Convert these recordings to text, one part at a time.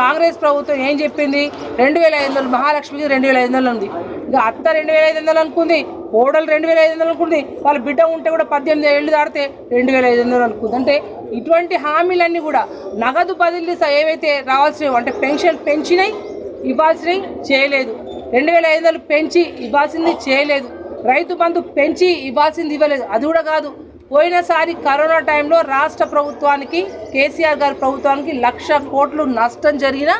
కాంగ్రెస్ ప్రభుత్వం ఏం చెప్పింది? రెండు వేల ఐదు వందలు మహాలక్ష్మికి రెండు వేల ఐదు వందలు ఉంది. ఇక అత్త రెండు వేల ఐదు వందలు అనుకుంది కోడలు రెండు వేల ఐదు వందలు అనుకుంది వాళ్ళ బిడ్డ ఉంటే కూడా పద్దెనిమిది ఏళ్ళు దాటితే రెండు వేల ఐదు వందలు అనుకుంది. అంటే ఇటువంటి హామీలన్నీ కూడా నగదు బదిలీ ఏవైతే రావాల్సినవి అంటే పెన్షన్ పెంచినాయి ఇవ్వాల్సినవి చేయలేదు. రెండు వేల ఐదు వందలు పెంచి ఇవ్వాల్సింది చేయలేదు. రైతు బంధు పెంచి ఇవ్వాల్సింది ఇవ్వలేదు. అది కూడా కాదు. పోయినసారి కరోనా టైంలో రాష్ట్ర ప్రభుత్వానికి కేసీఆర్ గారి ప్రభుత్వానికి లక్ష కోట్లు నష్టం జరిగిన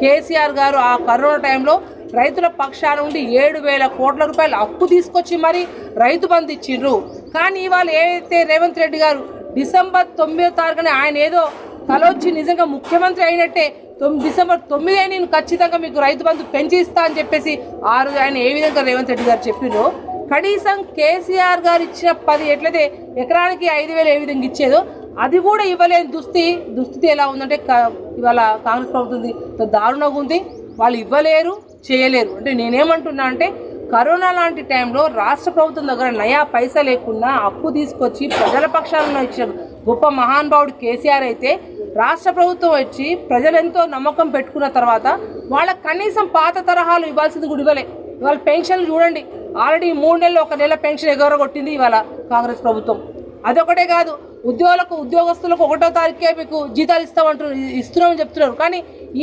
కేసీఆర్ గారు ఆ కరోనా టైంలో రైతుల పక్షాన ఉండి ఏడు వేల కోట్ల రూపాయలు అప్పు తీసుకొచ్చి మరి రైతు బంధు ఇచ్చిండ్రు. కానీ ఇవాళ ఏదైతే రేవంత్ రెడ్డి గారు డిసెంబర్ తొమ్మిదో తారీఖున ఆయన ఏదో తలొచ్చి నిజంగా ముఖ్యమంత్రి అయినట్టే తొమ్మిది డిసెంబర్ తొమ్మిదే నేను ఖచ్చితంగా మీకు రైతు బంధు పెంచి ఇస్తా అని చెప్పేసి ఆ రోజు ఆయన ఏ విధంగా రేవంత్ రెడ్డి గారు చెప్పిండ్రు కనీసం కేసీఆర్ గారు ఇచ్చిన పది ఎట్లయితే ఎకరానికి ఐదు వేలు ఏ విధంగా ఇచ్చేదో అది కూడా ఇవ్వలేని దుస్థితి దుస్థితి ఎలా ఉందంటే క- ఇవాళ కాంగ్రెస్ ప్రభుత్వం దారుణంగా ఉంది. వాళ్ళు ఇవ్వలేరు చేయలేరు. అంటే నేనేమంటున్నా అంటే కరోనా లాంటి టైంలో రాష్ట్ర ప్రభుత్వం దగ్గర నయా పైసా లేకుండా అప్పు తీసుకొచ్చి ప్రజల పక్షాలను ఇచ్చిన గొప్ప మహానుభావుడు కేసీఆర్ అయితే రాష్ట్ర ప్రభుత్వం వచ్చి ప్రజలెంతో నమ్మకం పెట్టుకున్న తర్వాత వాళ్ళ కనీసం పాత తరహాలు ఇవ్వాల్సింది కూడా ఇవ్వలే. వాళ్ళ పెన్షన్లు చూడండి. ఆల్రెడీ మూడు నెలలు ఒక నెల పెన్షన్ ఎగరగొట్టింది ఇవాళ కాంగ్రెస్ ప్రభుత్వం. అదొకటే కాదు ఉద్యోగులకు ఉద్యోగస్తులకు ఒకటో తారీఖుకే మీకు జీతాలు ఇస్తామంటారు ఇస్తున్నామని చెప్తున్నారు. కానీ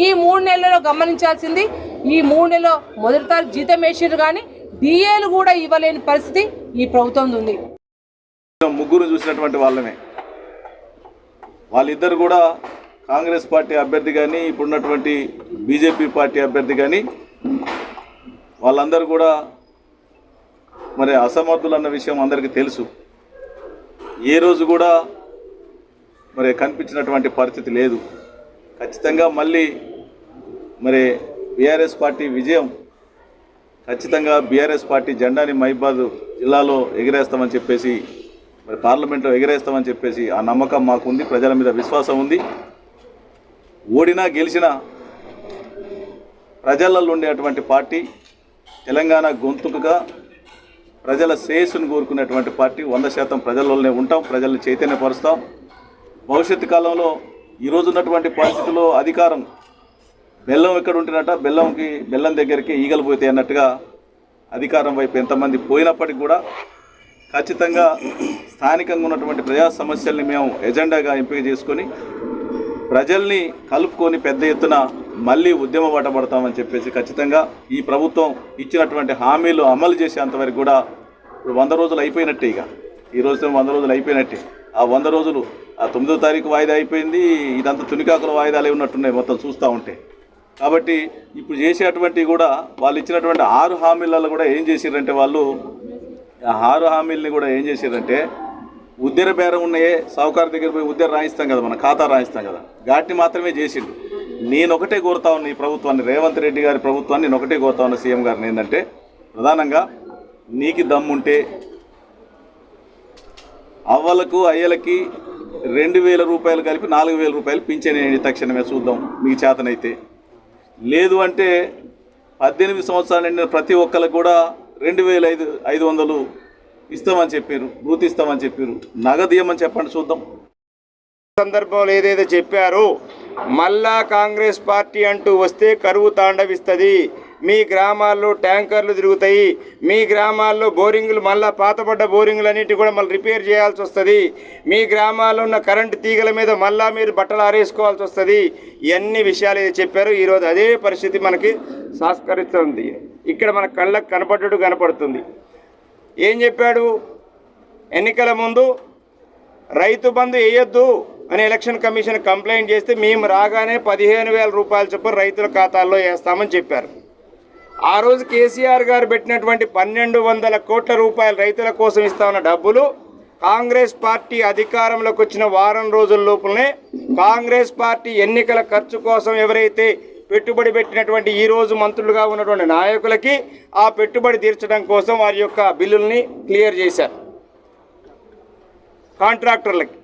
ఈ మూడు నెలల్లో గమనించాల్సింది ఈ మూడు నెలలో మొదటి తారీఖు జీతం వేసారు కానీ డిఏలు కూడా ఇవ్వలేని పరిస్థితి ఈ ప్రభుత్వం ఉంది. ముగ్గురు చూసినటువంటి వాళ్ళమే. వాళ్ళిద్దరు కూడా కాంగ్రెస్ పార్టీ అభ్యర్థి కానీ ఇప్పుడున్నటువంటి బీజేపీ పార్టీ అభ్యర్థి కానీ వాళ్ళందరూ కూడా మరి అసమర్థులు అన్న విషయం అందరికీ తెలుసు. ఏ రోజు కూడా మరి కనిపించినటువంటి పరిస్థితి లేదు. ఖచ్చితంగా మళ్ళీ మరి బీఆర్ఎస్ పార్టీ విజయం ఖచ్చితంగా బీఆర్ఎస్ పార్టీ జెండాని మహిబాద్ జిల్లాలో ఎగిరేస్తామని చెప్పేసి మరి పార్లమెంట్లో ఎగిరేస్తామని చెప్పేసి ఆ నమ్మకం మాకుంది ప్రజల మీద విశ్వాసం ఉంది. ఓడినా గెలిచినా ప్రజలలో ఉండేటువంటి పార్టీ తెలంగాణ గొంతుకగా ప్రజల శ్రేయస్సును కోరుకునేటువంటి పార్టీ వంద శాతం ప్రజల్లోనే ఉంటాం ప్రజల్ని చైతన్యపరుస్తాం. భవిష్యత్తు కాలంలో ఈరోజు ఉన్నటువంటి పరిస్థితుల్లో అధికారం బెల్లం ఎక్కడ ఉంటున్నట బెల్లంకి బెల్లం దగ్గరికి ఈగలు పోతాయి అన్నట్టుగా అధికారం వైపు ఎంతమంది పోయినప్పటికీ కూడా ఖచ్చితంగా స్థానికంగా ఉన్నటువంటి ప్రజా సమస్యల్ని మేము ఎజెండాగా ఎంపిక చేసుకొని ప్రజల్ని కలుపుకొని పెద్ద ఎత్తున మళ్ళీ ఉద్యమ పడతామని చెప్పేసి ఖచ్చితంగా ఈ ప్రభుత్వం ఇచ్చినటువంటి హామీలు అమలు చేసేంతవరకు కూడా ఇప్పుడు వంద రోజులు అయిపోయినట్టే ఇక. ఈ రోజుతో వంద రోజులు అయిపోయినట్టే. ఆ వంద రోజులు ఆ తొమ్మిదో తారీఖు వాయిదా అయిపోయింది ఇదంతా తునికాకుల వాయిదాలే ఉన్నట్టున్నాయి మొత్తం చూస్తూ ఉంటే. కాబట్టి ఇప్పుడు చేసేటువంటి కూడా వాళ్ళు ఇచ్చినటువంటి ఆరు హామీలలో కూడా ఏం చేసిర్రంటే వాళ్ళు ఆ ఆరు హామీలని కూడా ఏం చేసిర్రంటే ఉద్దెర బేరం ఉన్నాయే సావుకారు దగ్గర పోయి ఉద్దెర రాయిస్తాం కదా మన ఖాతా రాయిస్తాం కదా. వాటిని మాత్రమే చేసిండు. నేను ఒకటే కోరుతా ఉన్నా ఈ ప్రభుత్వాన్ని రేవంత్ రెడ్డి గారి ప్రభుత్వాన్ని నేను ఒకటే కోరుతా ఉన్నా సీఎం గారిని. ఏంటంటే ప్రధానంగా నీకు దమ్ముంటే అవ్వలకు అయ్యలకి రెండు వేల రూపాయలు కలిపి నాలుగు వేల రూపాయలు పింఛనేయండి తక్షణమే చూద్దాం మీకు చేతనైతే. లేదు అంటే పద్దెనిమిది సంవత్సరాలు నిండిన ప్రతి ఒక్కరికి కూడా రెండు వేల ఐదు ఐదు వందలు ఇస్తామని చెప్పారు భూతి ఇస్తామని చెప్పారు. నగదు ఇవ్వమని చెప్పండి చూద్దాం. సందర్భంలో ఏదైతే చెప్పారో మళ్ళా కాంగ్రెస్ పార్టీ అంటూ వస్తే కరువు తాండవిస్తుంది. మీ గ్రామాల్లో ట్యాంకర్లు తిరుగుతాయి. మీ గ్రామాల్లో బోరింగ్లు మళ్ళా పాతపడ్డ బోరింగ్లు అన్నిటి కూడా మళ్ళీ రిపేర్ చేయాల్సి వస్తుంది. మీ గ్రామాల్లో ఉన్న కరెంటు తీగల మీద మళ్ళా మీరు బట్టలు ఆరేసుకోవాల్సి వస్తుంది. ఇవన్నీ విషయాలు చెప్పారు ఈరోజు అదే పరిస్థితి మనకి సాస్కరిస్తుంది. ఇక్కడ మన కళ్ళకు కనపడ్డట్టు కనపడుతుంది. ఏం చెప్పాడు? ఎన్నికల ముందు రైతు బంధు వేయొద్దు. అని ఎలక్షన్ కమిషన్ కంప్లైంట్ చేస్తే మేము రాగానే పదిహేను వేల రూపాయల చొప్పున రైతుల ఖాతాల్లో వేస్తామని చెప్పారు. ఆ రోజు కేసీఆర్ గారు పెట్టినటువంటి పన్నెండు వందల కోట్ల రూపాయలు రైతుల కోసం ఇస్తామన్న డబ్బులు కాంగ్రెస్ పార్టీ అధికారంలోకి వచ్చిన వారం రోజుల లోపలనే కాంగ్రెస్ పార్టీ ఎన్నికల ఖర్చు కోసం ఎవరైతే పెట్టుబడి పెట్టినటువంటి ఈ రోజు మంత్రులుగా ఉన్నటువంటి నాయకులకి ఆ పెట్టుబడి తీర్చడం కోసం వారి యొక్క బిల్లుల్ని క్లియర్ చేశారు. కాంట్రాక్టర్లకి.